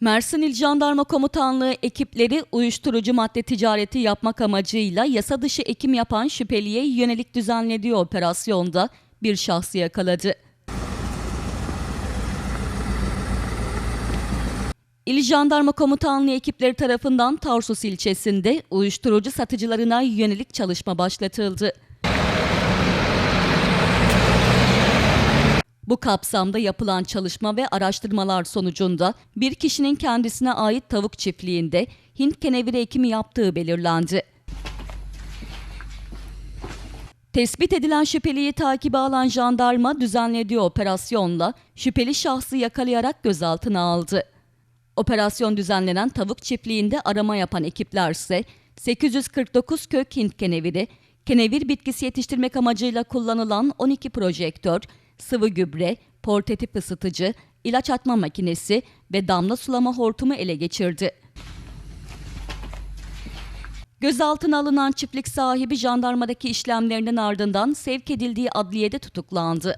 Mersin İl Jandarma Komutanlığı ekipleri uyuşturucu madde ticareti yapmak amacıyla yasa dışı ekim yapan şüpheliye yönelik düzenlediği operasyonda bir şahsı yakaladı. İl Jandarma Komutanlığı ekipleri tarafından Tarsus ilçesinde uyuşturucu satıcılarına yönelik çalışma başlatıldı. Bu kapsamda yapılan çalışma ve araştırmalar sonucunda bir kişinin kendisine ait tavuk çiftliğinde Hint keneviri ekimi yaptığı belirlendi. Tespit edilen şüpheliyi takibe alan jandarma düzenlediği operasyonla şüpheli şahsı yakalayarak gözaltına aldı. Operasyon düzenlenen tavuk çiftliğinde arama yapan ekipler ise 849 kök Hint keneviri, kenevir bitkisi yetiştirmek amacıyla kullanılan 12 projektör, sıvı gübre, portatif ısıtıcı, ilaç atma makinesi ve damla sulama hortumu ele geçirdi. Gözaltına alınan çiftlik sahibi jandarmadaki işlemlerinin ardından sevk edildiği adliyede tutuklandı.